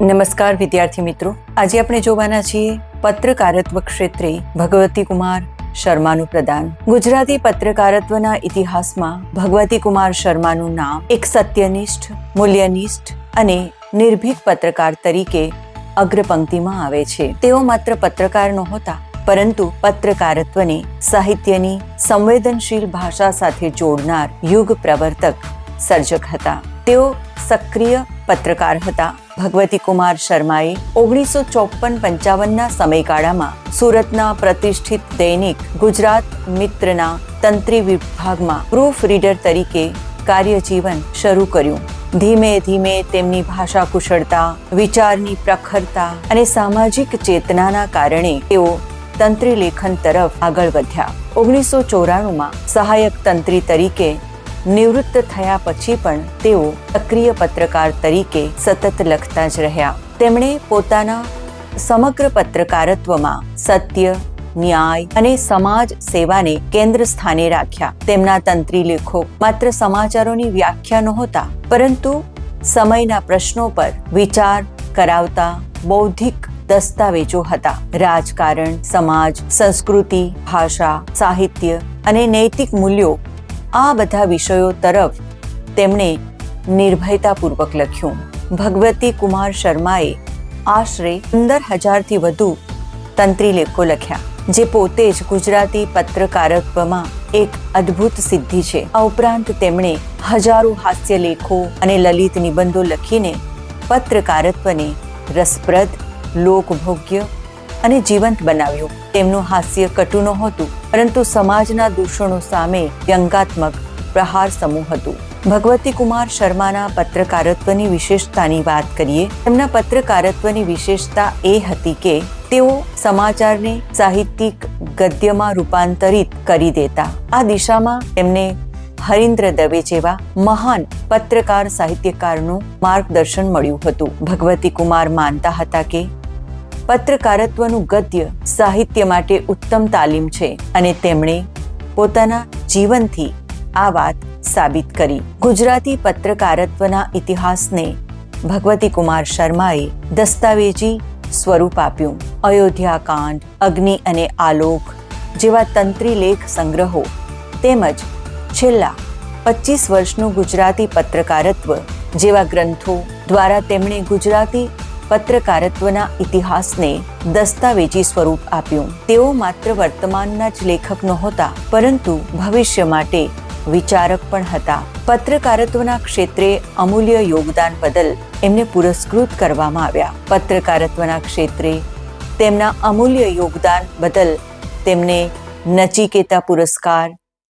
નમસ્કાર વિદ્યાર્થી મિત્રો. આજે આપણે જોવાના છીએ પત્રકારત્વ ક્ષેત્રે ભગવતી કુમાર શર્માનું પ્રદાન. ગુજરાતી પત્રકારત્વના ઇતિહાસમાં ભગવતી કુમાર શર્માનું નામ એક સત્યનિષ્ઠ, મૂલ્યનિષ્ઠ અને નિર્ભીક પત્રકાર તરીકે અગ્રપંક્તિમાં આવે છે. તેઓ માત્ર પત્રકાર નહોતા, પરંતુ પત્રકારત્વને સાહિત્યની સંવેદનશીલ ભાષા સાથે જોડનાર યુગ પ્રવર્તક સર્જક હતા. તેઓ સક્રિય પત્રકાર હતા. ભગવતી કુમાર શર્માએ ઓગણીસો ચોપન પંચાવનના સમયગાળામાં સુરતના પ્રતિષ્ઠિત દૈનિક ગુજરાત મિત્રના તંત્રી વિભાગમાં પ્રૂફ રીડર તરીકે કાર્યજીવન શરૂ કર્યું. ધીમે ધીમે તેમની ભાષા કુશળતા, વિચારની પ્રખરતા અને સામાજિક ચેતનાના કારણે તેઓ તંત્રી લેખન તરફ આગળ વધ્યા. ઓગણીસો ચોરાણુંમાં સહાયક તંત્રી તરીકે નિવૃત્ત થયા પછી પણ તેઓ સક્રિય પત્રકાર તરીકે સતત લખતા જ રહ્યા. તેમણે પોતાના સમગ્ર પત્રકારત્વમાં સત્ય, ન્યાય અને સમાજ સેવાને કેન્દ્ર સ્થાને રાખ્યા. તેમના તંત્રી લેખો માત્ર સમાચારોની વ્યાખ્યા નહોતા, પરંતુ સમયના પ્રશ્નો પર વિચાર કરાવતા બૌદ્ધિક દસ્તાવેજો હતા. રાજકારણ, સમાજ, સંસ્કૃતિ, ભાષા, સાહિત્ય અને નૈતિક મૂલ્યો આ બધા વિષયો તરફ તેમણે નિર્ભયતાપૂર્વક લખ્યું. ભગવતી કુમાર શર્માએ આશરે પંદર હજારથી વધુ તંત્રી લેખો લખ્યા, જે પોતે જ ગુજરાતી પત્રકારત્વમાં એક અદ્ભુત સિદ્ધિ છે. આ ઉપરાંત તેમણે હજારો હાસ્ય લેખો અને લલિત નિબંધો લખીને પત્રકારત્વને રસપ્રદ, લોકભોગ્ય અને જીવંત બનાવ્યું. તેમનું હાસ્ય કટુ નહોતું, પરંતુ સમાજના દૂષણો સામે વ્યંગાત્મક પ્રહાર સમૂહ હતું. ભગવતી કુમાર શર્માના પત્રકારત્વની વિશેષતાની વાત કરીએ, તેમના પત્રકારત્વની વિશેષતા એ હતી કે તેઓ સમાચારને સાહિત્યિક ગદ્યમાં રૂપાંતરિત કરી દેતા. આ દિશામાં તેમને હરીન્દ્ર દવે જેવા મહાન પત્રકાર સાહિત્યકારનું માર્ગદર્શન મળ્યું હતું. ભગવતી કુમાર માનતા હતા કે પત્રકારત્વનું ગદ્ય સાહિત્ય માટે ઉત્તમ તાલીમ છે અને તેમણે પોતાના જીવનથી આ વાત સાબિત કરી. ગુજરાતી પત્રકારત્વના ઇતિહાસને ભગવતી કુમાર શર્માએ દસ્તાવેજી સ્વરૂપ આપ્યું. અયોધ્યા કાંડ અગ્નિ અને આલોક જેવા તંત્રી લેખ સંગ્રહો તેમજ છેલ્લા પચીસ વર્ષનું ગુજરાતી પત્રકારત્વ જેવા ગ્રંથો દ્વારા તેમણે ગુજરાતી પત્રકારત્વના ઇતિહાસને દસ્તાવેજી સ્વરૂપ આપ્યું. તેઓ માત્ર વર્તમાનના જ લેખક નહોતા, પરંતુ ભવિષ્ય માટે વિચારક પણ હતા. પત્રકારત્વના ક્ષેત્રે અમૂલ્ય યોગદાન બદલ એમને પુરસ્કૃત કરવામાં આવ્યા. પત્રકારત્વના ક્ષેત્રે તેમના અમૂલ્ય યોગદાન બદલ તેમને નચિકેતા પુરસ્કાર,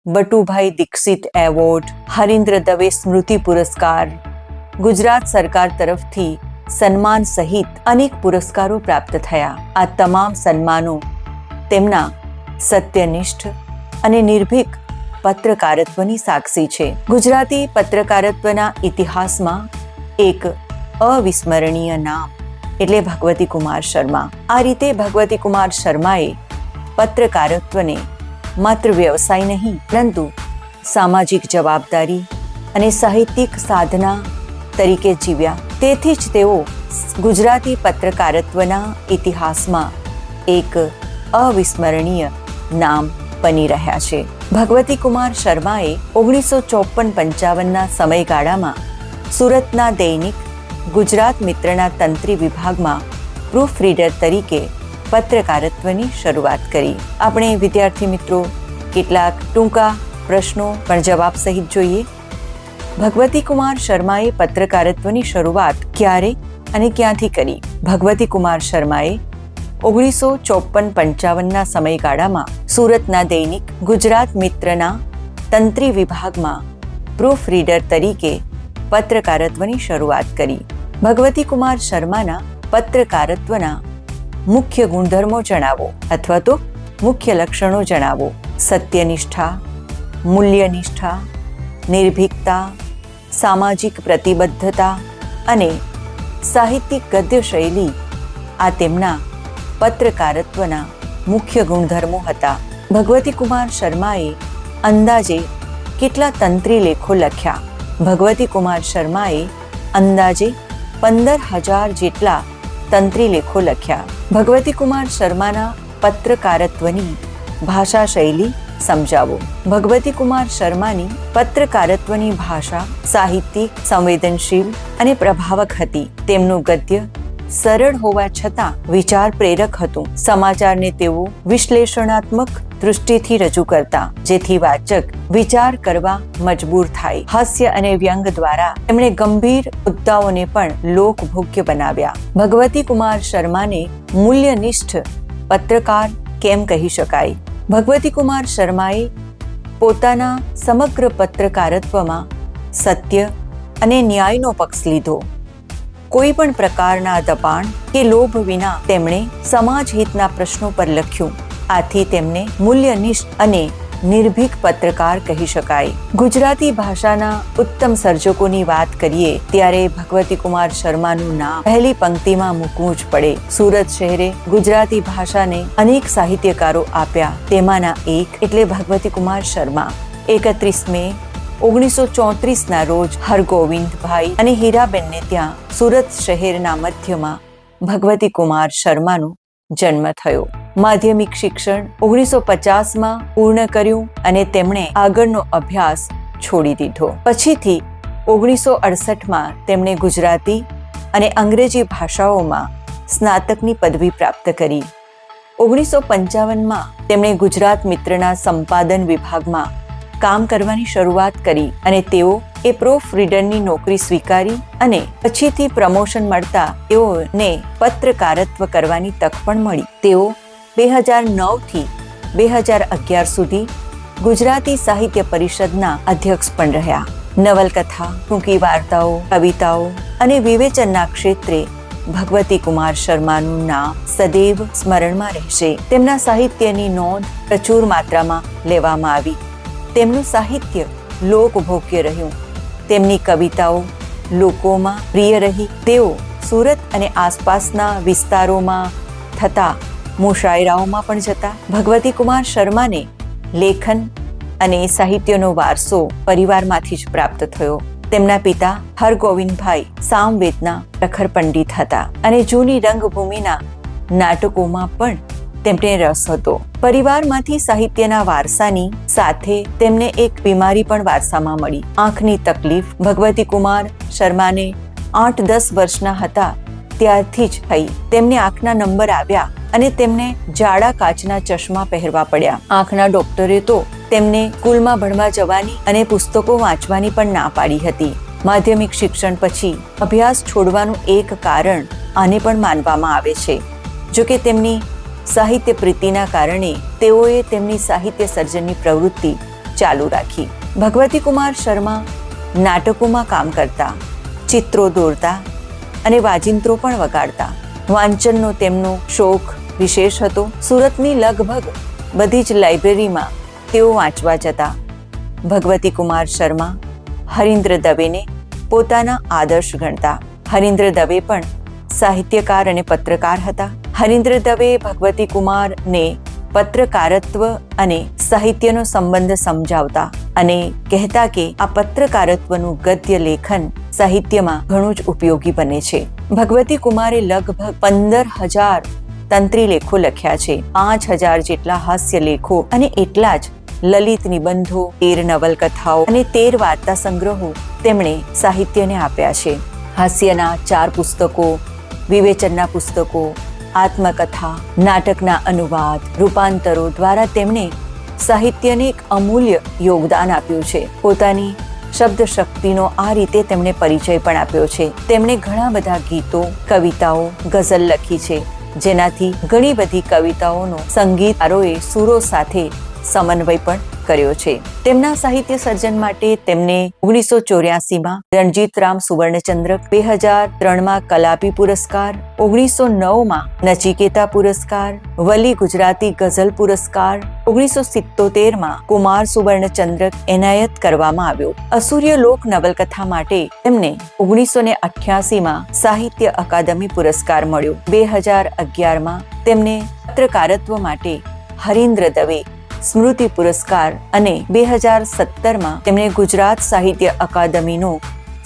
બટુભાઈ દીક્ષિત એવોર્ડ, હરીન્દ્ર દવે સ્મૃતિ પુરસ્કાર, ગુજરાત સરકાર તરફથી સન્માન સહિત અનેક પુરસ્કારો પ્રાપ્ત થયા. આ તમામ સન્માનો તેમના સત્યનિષ્ઠ અને નિર્ભીક પત્રકારત્વની સાક્ષી છે. ગુજરાતી પત્રકારત્વના ઇતિહાસમાં એક અવિસ્મરણીય નામ એટલે ભગવતી કુમાર શર્મા. આ રીતે ભગવતી કુમાર શર્માએ પત્રકારત્વને માત્ર વ્યવસાય નહીં, પરંતુ સામાજિક જવાબદારી અને સાહિત્યિક સાધના તરીકે જીવ્યા. તેથી જ તેઓ ગુજરાતી પત્રકારત્વના ઇતિહાસમાં એક અવિસ્મરણીય નામ બની રહ્યા છે. ભગવતી કુમાર શર્માએ ઓગણીસો ચોપન પંચાવનના સમયગાળામાં સુરતના દૈનિક ગુજરાત મિત્રના તંત્રી વિભાગમાં પ્રૂફ રીડર તરીકે પત્રકારત્વની શરૂઆત કરી. આપણે વિદ્યાર્થી મિત્રો, કેટલાક ટૂંકા પ્રશ્નો પણ જવાબ સહિત જોઈએ. ભગવતી કુમાર શર્માએ પત્રકારત્વની શરૂઆત ક્યારે અને ક્યાંથી કરી? ભગવતી કુમાર શર્માએ ઓગણીસો ચોપન પંચાવનના સમયગાળામાં સુરતના દૈનિક ગુજરાત મિત્રના તંત્રી વિભાગમાં પ્રૂફ રીડર તરીકે પત્રકારત્વની શરૂઆત કરી. ભગવતી કુમાર શર્માના પત્રકારત્વના મુખ્ય ગુણધર્મો જણાવો અથવા તો મુખ્ય લક્ષણો જણાવો. સત્યનિષ્ઠા, મૂલ્યનિષ્ઠા નિર્ભીકતા, સામાજિક પ્રતિબદ્ધતા અને સાહિત્યિક ગદ્ય શૈલી આ તેમના પત્રકારત્વના મુખ્ય ગુણધર્મો હતા. ભગવતી કુમાર શર્માએ અંદાજે કેટલા તંત્રી લેખો લખ્યા? ભગવતી કુમાર શર્માએ અંદાજે પંદર હજાર જેટલા તંત્રી લેખો લખ્યા. ભગવતી કુમાર શર્માના પત્રકારત્વની ભાષા શૈલી સમજાવો. ભગવતી કુમાર શર્માની પત્રકારત્વની ભાષા સાહિત્યિક, સંવેદનશીલ અને પ્રભાવક હતી. તેમનું ગદ્ય સરળ હોવા છતાં વિચાર પ્રેરક હતું. સમાચારને તેઓ વિશ્લેષણાત્મક દૃષ્ટિથી રજૂ કરતા, જેથી વાચક વિચાર કરવા મજબૂર થાય. હાસ્ય અને વ્યંગ દ્વારા તેમણે ગંભીર મુદ્દાઓને પણ લોકભોગ્ય બનાવ્યા. ભગવતી કુમાર શર્માને મૂલ્યનિષ્ઠ પત્રકાર કેમ કહી શકાય? ભગવતી કુમાર શર્માએ પોતાના સમગ્ર પત્રકારત્વમાં સત્ય અને ન્યાયનો પક્ષ લીધો. કોઈ પણ પ્રકારના દબાણ કે લોભ વિના તેમણે સમાજ હિતના પ્રશ્નો પર લખ્યું. આથી તેમને મૂલ્યનિષ્ઠ અને નિર્ભીક પત્રકાર કહી શકાય. ગુજરાતી ભાષાના ઉત્તમ સર્જકોની વાત કરીએ, ત્યારે ભગવતી કુમાર શર્માનું નામ પહેલી પંક્તિમાં મૂકવું જ પડે. સુરત શહેરે ગુજરાતી ભાષાને અનેક સાહિત્યકારો આપ્યા. તેમાંના એક એટલે ભગવતી કુમાર શર્મા. એકત્રીસ મે ઓગણીસો ચોત્રીસના રોજ હરગોવિંદભાઈ અને હીરાબેનને ત્યાં સુરત શહેરના મધ્યમાં ભગવતી કુમાર શર્માનો જન્મ થયો. માધ્યમિક શિક્ષણ ઓગણીસો પચાસમાં પૂર્ણ કર્યું અને તેમણે આગળનો અભ્યાસ છોડી દીધો. પછીથી ઓગણીસો અડસઠમાં તેમણે ગુજરાતી અને અંગ્રેજી ભાષાઓમાં સ્નાતકની પદવી પ્રાપ્ત કરી. ઓગણીસો પંચાવનમાં તેમણે ગુજરાત મિત્રના સંપાદન વિભાગમાં કામ કરવાની શરૂઆત કરી અને તેઓ એ પ્રૂફ રીડરની નોકરી સ્વીકારી અને પછીથી પ્રમોશન મળતા તેઓને પત્રકારત્વ કરવાની તક પણ મળી. તેઓ બે હજાર નવથી બે હજાર અગિયાર સુધી ગુજરાતી સાહિત્ય પરિષદના અધ્યક્ષ પણ રહ્યા. નવલકથા, ટૂંકી વાર્તાઓ, કવિતાઓ અને વિવેચનના ક્ષેત્રે ભગવતી કુમાર શર્માનું નામ સદૈવ સ્મરણમાં રહેશે. તેમના સાહિત્યની નોંધ પ્રચુર માત્રામાં લેવામાં આવી. તેમનું સાહિત્ય લોકભોગ્ય રહ્યું. તેમની કવિતાઓ લોકોમાં પ્રિય રહી. તેઓ સુરત અને આસપાસના વિસ્તારોમાં થતા મુશાયરાઓમાં પણ જતા ભગવતી કુમાર શર્માને લેખન અને સાહિત્યનો વારસો પરિવારમાંથી જ પ્રાપ્ત થયો. તેમના પિતા હરગોવિંદભાઈ સામવેદના પ્રખર પંડિત હતા અને જૂની રંગભૂમિના નાટકોમાં પણ તેમને રસ હતો. પરિવારમાંથી સાહિત્યના વારસાની સાથે તેમને એક બીમારી પણ વારસામાં મળી. આંખની તકલીફ ભગવતી કુમાર શર્માને આઠ દસ વર્ષના હતા ત્યારથી જ થઈ. તેમને આંખના નંબર આવ્યા અને તેમને જાડા કાચના ચશ્મા પહેરવા પડ્યા. આંખના ડોક્ટરે તો તેમને સ્કૂલમાં ભણવા જવાની અને પુસ્તકો વાંચવાની પણ ના પાડી હતી. માધ્યમિક શિક્ષણ પછી અભ્યાસ છોડવાનું એક કારણ આને પણ માનવામાં આવે છે. જોકે તેમની સાહિત્ય પ્રીતિના કારણે તેઓએ તેમની સાહિત્ય સર્જનની પ્રવૃત્તિ ચાલુ રાખી. ભગવતી કુમાર શર્મા નાટકોમાં કામ કરતા, ચિત્રો દોરતા અને વાજિંત્રો પણ વગાડતા. વાંચનનો તેમનો શોખ વિશેષ હતો. સુરતની લગભગ બધી જ લાઇબ્રેરીમાં તેઓ વાંચવા જતા. ભગવતી કુમાર શર્મા, હરીન્દ્ર દવેને પોતાના આદર્શ ગણતા. હરીન્દ્ર દવે પણ સાહિત્યકાર અને પત્રકાર હતા. હરીન્દ્ર દવે ભગવતી કુમારને પત્રકારત્વ અને સાહિત્યનો સંબંધ સમજાવતા અને કહેતા કે આ પત્રકારત્વનું ગદ્ય લેખન સાહિત્યમાં ઘણું જ ઉપયોગી બને છે. ભગવતી કુમારે લગભગ પંદર હજાર તંત્રી લેખો લખ્યા છે. પાંચ હજાર જેટલા હાસ્ય લેખો અને એટલા જ લલિત નિબંધો, તેર નવલકથાઓ અને તેર વાર્તા સંગ્રહો તેમણે સાહિત્યને આપ્યા છે. હાસ્યના ચાર પુસ્તકો, વિવેચનના પુસ્તકો, આત્મકથા, નાટકના અનુવાદ, રૂપાંતરો દ્વારા તેમણે સાહિત્યને એક અમૂલ્ય યોગદાન આપ્યું છે. પોતાની શબ્દ શક્તિનો આ રીતે તેમણે પરિચય પણ આપ્યો છે. તેમણે ઘણા બધા ગીતો, કવિતાઓ, ગઝલ લખી છે. જેનાથી ઘણી બધી કવિતાઓનો સંગીતકારોએ સુરો સાથે સમન્વય પણ કર્યો છે. તેમના સાહિત્ય સર્જન માટે તેમને ઓગણીસો ચોર્યાસીમાં રણજીતરામ સુવર્ણચંદ્રક બે હજાર ત્રણમાં કલાપી પુરસ્કાર, ઓગણીસો નવમાં નચિકેતા પુરસ્કાર, વલી ગુજરાતી ગઝલ પુરસ્કાર, ઓગણીસો સિત્તોતેરમાં કુમાર સુવર્ણચંદ્રક એનાયત કરવામાં આવ્યો. અસૂર્ય લોક નવલકથા માટે તેમને ઓગણીસો ને અઠ્યાસીમાં સાહિત્ય અકાદમી પુરસ્કાર મળ્યો. બે હજાર અગિયારમાં તેમને પત્રકારત્વ માટે હરીન્દ્ર દવે સ્મૃતિ પુરસ્કાર અને બે હજાર સત્તરમાં તેમણે ગુજરાત સાહિત્ય અકાદમીનો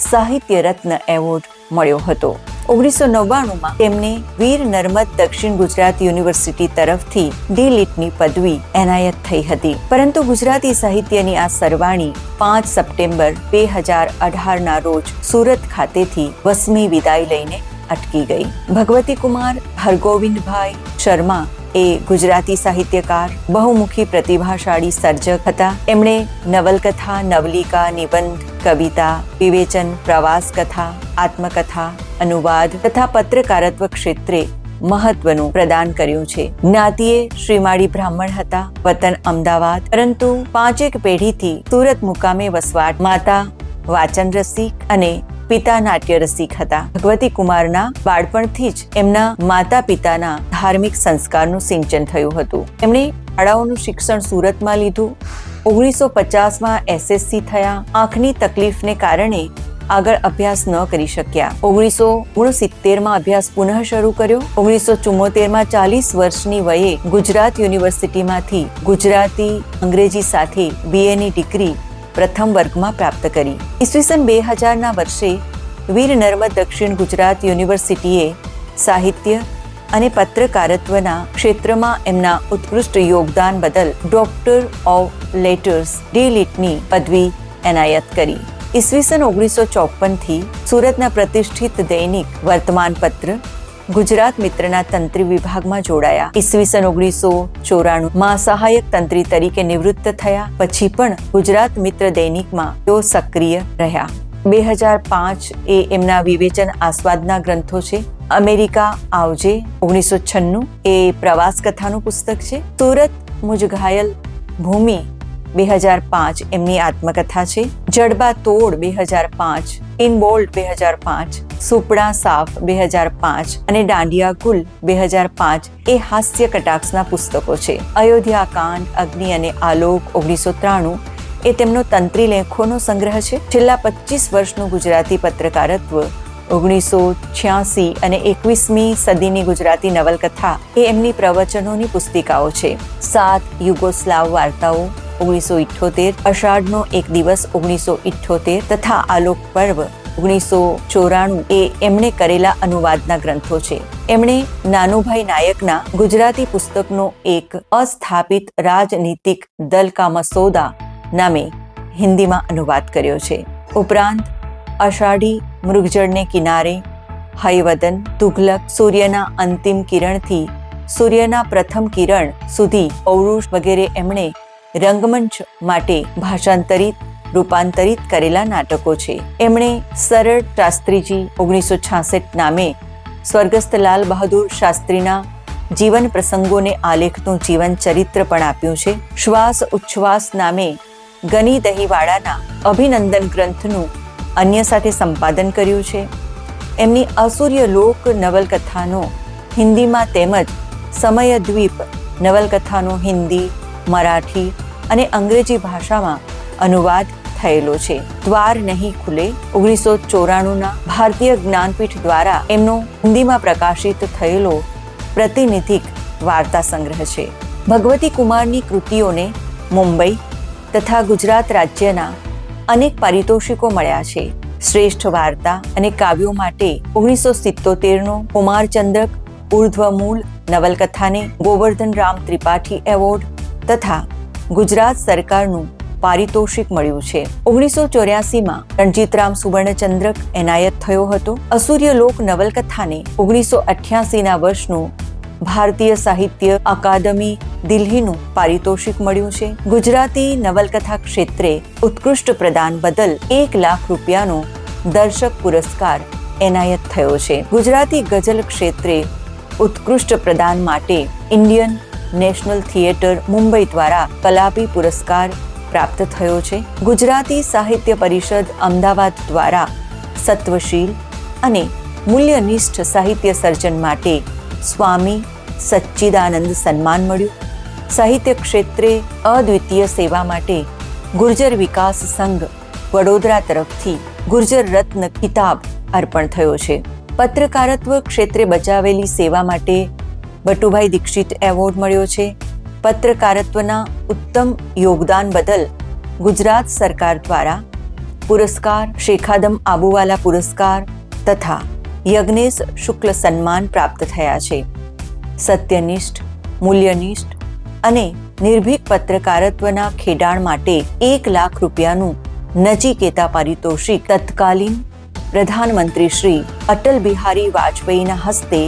સાહિત્ય રત્ન એવોર્ડ મળ્યો હતો. ઓગણીસો નવ્વાણુંમાં તેમને વીર નર્મદ દક્ષિણ ગુજરાત યુનિવર્સિટી તરફથી ડી લિટની પદવી એનાયત થઈ હતી. પરંતુ ગુજરાતી સાહિત્યની આ સરવાણી પાંચ સપ્ટેમ્બર બે હજાર અઢારના રોજ સુરત ખાતેથી વસમી વિદાય લઈને અટકી ગઈ. ભગવતી કુમાર, હરગોવિંદભાઈ શર્મા એ ગુજરાતી સાહિત્યકાર, બહુમુખી પ્રતિભાશાળી સર્જક હતા. એમણે નવલકથા, નવલિકા, નિબંધ, કવિતા, વિવેચન પ્રવાસ કથા આત્મકથા, અનુવાદ તથા પત્રકારત્વ ક્ષેત્રે મહત્વનું પ્રદાન કર્યું છે. જ્ઞાતિએ શ્રીમાળી બ્રાહ્મણ હતા, વતન અમદાવાદ, પરંતુ પાંચેક પેઢીથી સુરત મુકામે વસવાટ માતા વાચન રસિક અને પિતા નાટ્ય રસિક હતા. ભગવતી કુમારના બાળપણથી જ એમના માતા પિતાના ધાર્મિક સંસ્કારનું સિંચન થયું હતું. એમણે શાળાઓનું શિક્ષણ સુરતમાં લીધું. ઓગણીસો પચાસમાં એસએસસી થયા. આંખની તકલીફને કારણે આગળ અભ્યાસ ન કરી શક્યા. ઓગણીસો ઓગણસિત્તેરમાં અભ્યાસ પુનઃ શરૂ કર્યો. ઓગણીસો ચુમ્મોતેરમાં ચાલીસ વર્ષની વયે ગુજરાત યુનિવર્સિટીમાંથી ગુજરાતી અંગ્રેજી સાથે બીએની ડિગ્રી પ્રથમ વર્ગમાં પ્રાપ્ત કરી. ઈસવીસન બે હજારના વર્ષે વીર નર્મદ દક્ષિણ ગુજરાત યુનિવર્સિટીએ સાહિત્ય અને પત્રકારત્વના ક્ષેત્રમાં એમના ઉત્કૃષ્ટ યોગદાન બદલ ડોક્ટર ઓફ લેટર્સ ડી લિટની પદવી એનાયત કરી. ઈસવીસન ઓગણીસો ચોપનથી સુરતના પ્રતિષ્ઠિત દૈનિક વર્તમાન પત્ર ગુજરાત મિત્રના તંત્રી વિભાગમાં જોડાયા. ઈસવીસન ઓગણીસો ચોરાણું માં સહાયક તંત્રી તરીકે નિવૃત્ત થયા. પછી પણ ગુજરાત મિત્ર દૈનિકમાં તેઓ સક્રિય રહ્યા. બે હજાર પાંચ એ એમના વિવેચન આસ્વાદના ગ્રંથો છે. અમેરિકા આવજે. ઓગણીસો છન્નું એ પ્રવાસ કથાનું પુસ્તક છે. સુરત મુજ ઘાયલ ભૂમિ બે હજાર પાંચ એમની આત્મકથા છે. જડબા તોડ બે હજાર પાંચ, ઇનબોલ્ટ બે હજાર પાંચ, સુપડા સાફ બે હજાર પાંચ અને દાંડિયા ગુલ બે હજાર પાંચ એ હાસ્ય કટાક્ષના પુસ્તકો છે. અયોધ્યા કાંડ, અગ્નિ અને આલોક ઓગણીસો ત્રાણું એ તેમનો તંત્રી લેખોનો સંગ્રહ છે. છેલ્લા પચીસ વર્ષનું ગુજરાતી પત્રકારત્વ ઓગણીસો છ્યાસી અને એકવીસમી સદીની ગુજરાતી નવલકથા એ એમની પ્રવચનોની પુસ્તિકાઓ છે. સાત યુગોસ્લાવ વાર્તાઓ ઓગણીસો ઇઠ્ઠોતેર અષાઢનો એક દિવસ ઓગણીસો ઇઠ્ઠોતેર તથા આલોક પર્વ ઓગણીસો ચોરાણું એ એમણે કરેલા અનુવાદના ગ્રંથો છે. એમણે નાનુભાઈ નાયકના ગુજરાતી પુસ્તકનો એક અસ્થાપિત રાજનીતિક દલ કા મસોદા નામે હિન્દીમાં અનુવાદ કર્યો છે. ઉપરાંત અષાઢી મૃગજળને કિનારે, હયવદન, તુઘલક સૂર્યના અંતિમ કિરણથી સૂર્યના પ્રથમ કિરણ સુધી પૌરુષ વગેરે એમણે રંગમંચ માટે ભાષાંતરિત, રૂપાંતરિત કરેલા નાટકો છે. એમણે સરળ શાસ્ત્રીજી ઓગણીસો છાસઠ નામે સ્વર્ગસ્થ લાલ બહાદુર શાસ્ત્રીના જીવન પ્રસંગોને આલેખનું જીવન ચરિત્ર પણ આપ્યું છે. શ્વાસ ઉચ્છ્વાસ નામે ગની દહીવાળાના અભિનંદન ગ્રંથનું અન્ય સાથે સંપાદન કર્યું છે. એમની અસૂર્ય લોક નવલકથાનો હિન્દીમાં તેમજ સમયદ્વીપ નવલકથાનો હિન્દી, મરાઠી અને અંગ્રેજી ભાષામાં અનુવાદ થયેલો છે. દ્વાર નહીં ખુલે, ઓગણીસો ચોરાણુંના ભારતીય જ્ઞાનપીઠ દ્વારા એમનો હિન્દીમાં પ્રકાશિત થયેલો પ્રતિનિધિક વાર્તા સંગ્રહ છે. ભગવતી કુમારની કૃતિઓને મુંબઈ તથા ગુજરાત રાજ્યના અનેક પારિતોષિકો મળ્યા છે. શ્રેષ્ઠ વાર્તા અને કાવ્યો માટે ઓગણીસો સિત્તોતેરનો કુમારચંદ્રક ઉર્ધ્વમૂલ નવલકથાને ગોવર્ધન રામ ત્રિપાઠી એવોર્ડ તથા ગુજરાત સરકારનું પારિતોષિક મળ્યું છે. ઓગણીસો ચોર્યાસીમાં રણજીતરામ સુવર્ણચંદ્રક એનાયત થયો હતો. અસૂર્ય લોક નવલકથાને ઓગણીસો અઠ્યાસીના વર્ષનું ભારતીય સાહિત્ય અકાદમી દિલ્હીનું પારિતોષિક મળ્યું છે. ગુજરાતી નવલકથા ક્ષેત્રે ઉત્કૃષ્ટ પ્રદાન બદલ એક લાખ રૂપિયાનો દર્શક પુરસ્કાર એનાયત થયો છે. ગુજરાતી ગઝલ ક્ષેત્રે ઉત્કૃષ્ટ પ્રદાન માટે ઇન્ડિયન નેશનલ થિયેટર મુંબઈ દ્વારા કલાપી પુરસ્કાર પ્રાપ્ત થયો છે. ગુજરાતી સાહિત્ય પરિષદ અમદાવાદ દ્વારા સત્વશીલ અને મૂલ્યનિષ્ઠ સાહિત્ય સર્જન માટે સ્વામી સચ્ચિદાનંદ સન્માન મળ્યું. સાહિત્ય ક્ષેત્રે અદ્વિતીય સેવા માટે ગુર્જર વિકાસ સંઘ વડોદરા તરફથી ગુર્જર રત્ન કિતાબ અર્પણ થયો છે. પત્રકારત્વ ક્ષેત્રે બચાવેલી સેવા માટે બટુભાઈ દીક્ષિત એવોર્ડ મળ્યો છે. પત્રકારત્વના ઉત્તમ યોગદાન બદલ ગુજરાત સરકાર દ્વારા પુરસ્કાર, શેખાદમ આબુવાલા પુરસ્કાર તથા યજ્ઞેશ શુક્લ સન્માન પ્રાપ્ત થયા છે. સત્યનિષ્ઠ, મૂલ્યનિષ્ઠ અને નિર્ભીક પત્રકારત્વના ખેડાણ માટે એક લાખ રૂપિયાનું નજીકેતા પારિતોષિક તત્કાલીન પ્રધાનમંત્રી શ્રી અટલ બિહારી વાજપેયીના હસ્તે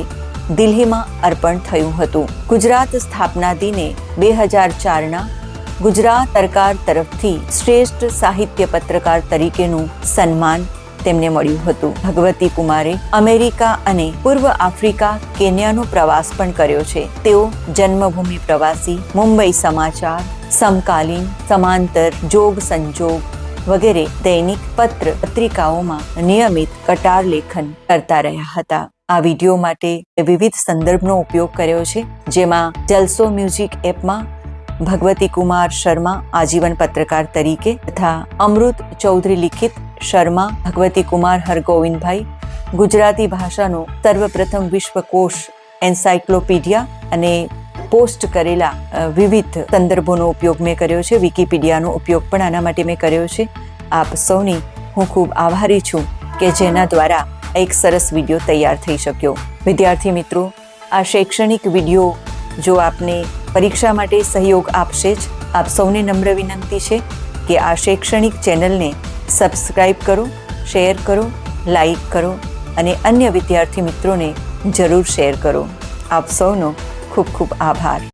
દિલ્હીમાં અર્પણ થયું હતું. ગુજરાત સ્થાપના દિને બે હજાર ચારના ગુજરાત સરકાર તરફથી શ્રેષ્ઠ સાહિત્ય પત્રકાર તરીકેનું સન્માન તેમને મળ્યું હતું. ભગવતી કુમારે અમેરિકા અને પૂર્વ આફ્રિકા કેન્યાનો પ્રવાસ પણ કર્યો છે. તેઓ જન્મભૂમિ પ્રવાસી, મુંબઈ સમાચાર, સમકાલીન, સમાંતર, જોગ સંજોગ વગેરે દૈનિક પત્ર પત્રિકાઓમાં નિયમિત કટાર લેખન કરતા રહ્યા હતા. આ વીડિયો માટે વિવિધ સંદર્ભનો ઉપયોગ કર્યો છે, જેમાં જલસો મ્યુઝિક એપમાં ભગવતી કુમાર શર્મા આજીવન પત્રકાર તરીકે તથા અમૃત ચૌધરી લિખિત શર્મા, ભગવતી કુમાર હરગોવિંદભાઈ, ગુજરાતી ભાષાનો સર્વપ્રથમ વિશ્વકોશ એન્સાયક્લોપીડિયા અને પોસ્ટ કરેલા વિવિધ સંદર્ભોનો ઉપયોગ મેં કર્યો છે. વિકિપીડિયાનો ઉપયોગ પણ આના માટે મેં કર્યો છે. આપ સૌની હું ખૂબ આભારી છું કે જેના દ્વારા એક સરસ વીડિયો તૈયાર થઈ શક્યો. વિદ્યાર્થી મિત્રો, આ શૈક્ષણિક વીડિયો જો આપને પરીક્ષા માટે સહયોગ આપશે જ, આપ સૌને નમ્ર વિનંતી છે કે આ શૈક્ષણિક ચેનલને સબસ્ક્રાઈબ કરો, શેર કરો લાઈક કરો અને અન્ય વિદ્યાર્થી મિત્રોને જરૂર શેર કરો. આપ સૌનો ખૂબ ખૂબ આભાર.